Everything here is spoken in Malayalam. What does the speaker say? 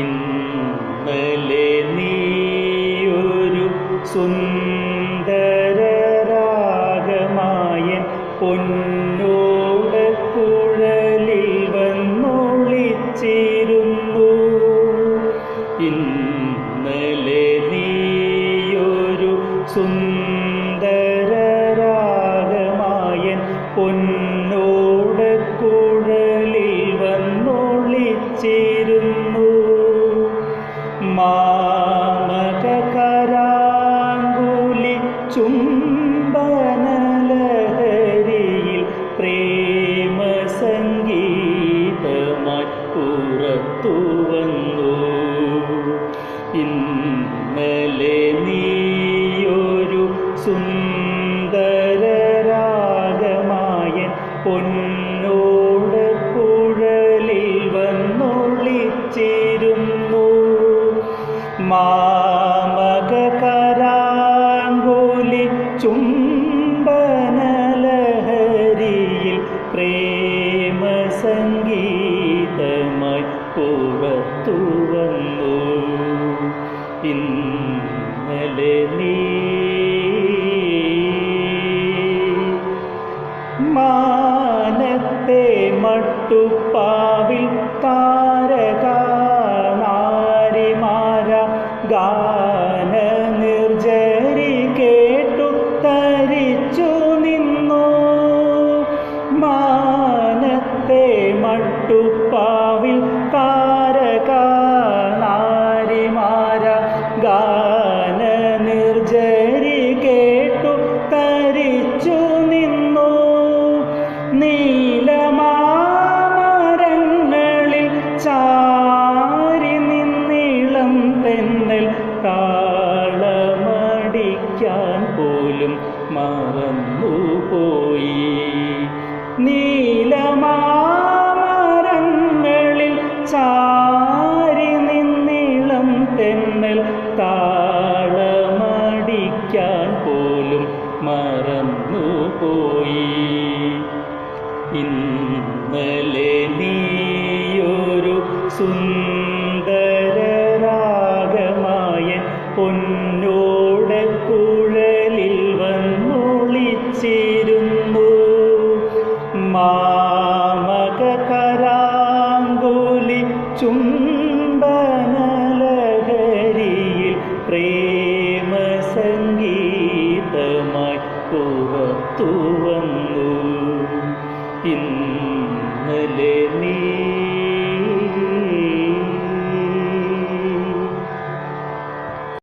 ഇന്നലെ നീയൊരു സുന്ദരരാഗമായ പൊന്നോട് കുഴലിൽ വന്നൊളിച്ചിരുന്നു. ഇന്നലെ നീയൊരു സുന്ദരരാഗമായ പൊന്നോട് കുഴലിൽ വന്നൊളിച്ചിരുന്നു ചുംബനലഹരിയിൽ പ്രേമ സംഗീതമായി വന്നു. ഇന്നലെ നീയൊരു സുന്ദരരാഗമായ മാമകരാങ്കുലി ചുംബനലഹരിയിൽ പ്രേമ സംഗീതമായി പുറത്തു വന്നു ഇന്നലെ നീ മാനത്തെ മട്ടുപ്പാവിൽ താരക നാരിമാര മട്ടുപ്പാവിൽ താരക നാരിമാര ഗാന നിർജരി കേട്ടു തരിച്ചു നിന്നു. നീലമാമരങ്ങളിൽ ചാരി നിന്നിളം തെന്നൽ താളമടിക്കാൻ പോലും മറന്നുപോയി. നീലമാമരങ്ങളിൽ താളമടിക്കാൻ പോലും മറന്നുപോയി. ഇന്നലെ നീയൊരു സുന്ദരരാഗമായ പൊന്നോടെ കുഴലിൽ വന്നൊളിച്ചിരുന്നു. മാമക കരാങ്കുലി പ്രേ പുറത്തു വന്നു ഇന്നലെ നീ